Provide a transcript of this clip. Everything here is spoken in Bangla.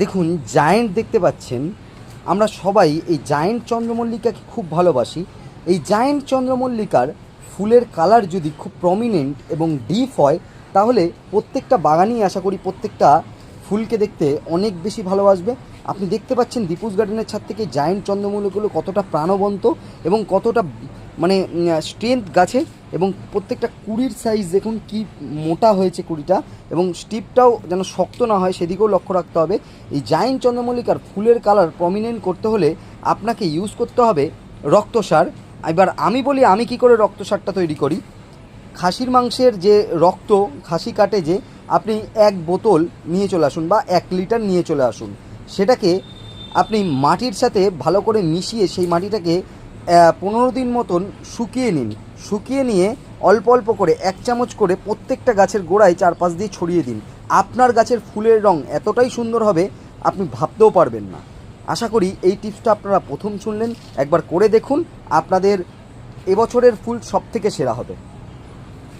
দেখুন জায়েন্ট দেখতে পাচ্ছেন, আমরা সবাই এই জায়েন্ট চন্দ্রমল্লিকাকে খুব ভালোবাসি। এই জায়েন্ট চন্দ্রমল্লিকার ফুলের কালার যদি খুব প্রমিনেন্ট এবং ডিপ হয়, তাহলে প্রত্যেকটা বাগানই আশা করি প্রত্যেকটা ফুলকে দেখতে অনেক বেশি ভালোবাসবে আপনি দেখতে পাচ্ছেন দীপুস গার্ডেনের ছাদ থেকে জায়েন্ট চন্দ্রমল্লিকগুলো কতটা প্রাণবন্ত এবং কতটা মানে স্ট্রেংথ গাছে এবং প্রত্যেকটা কুড়ির সাইজ দেখুন কি মোটা হয়েছে কুড়িটা এবং স্টিপটাও যেন শক্ত না হয় সেদিকেও লক্ষ্য রাখতে হবে। এই জাইন চন্দ্রমল্লিকার ফুলের কালার প্রমিনেন্ট করতে হলে আপনাকে ইউজ করতে হবে রক্তসার। এবার আমি বলি, আমি কি করে রক্তসারটা তৈরি করি? খাসির মাংসের যে রক্ত, খাসি কাটে যে, আপনি এক বোতল নিয়ে চলে আসুন বা এক লিটার নিয়ে চলে আসুন। সেটাকে আপনি মাটির সাথে ভালো করে মিশিয়ে সেই মাটিটাকে পনেরো দিন মতন শুকিয়ে নিন। শুকিয়ে নিয়ে অল্প অল্প করে এক চামচ করে প্রত্যেকটা গাছের গোড়ায় চারপাশ দিয়ে ছড়িয়ে দিন। আপনার গাছের ফুলের রং এতটাই সুন্দর হবে, আপনি ভাবতেও পারবেন না। আশা করি এই টিপসটা আপনারা প্রথম শুনলেন। একবার করে দেখুন, আপনাদের এবছরের ফুল সব থেকে সেরা হবে।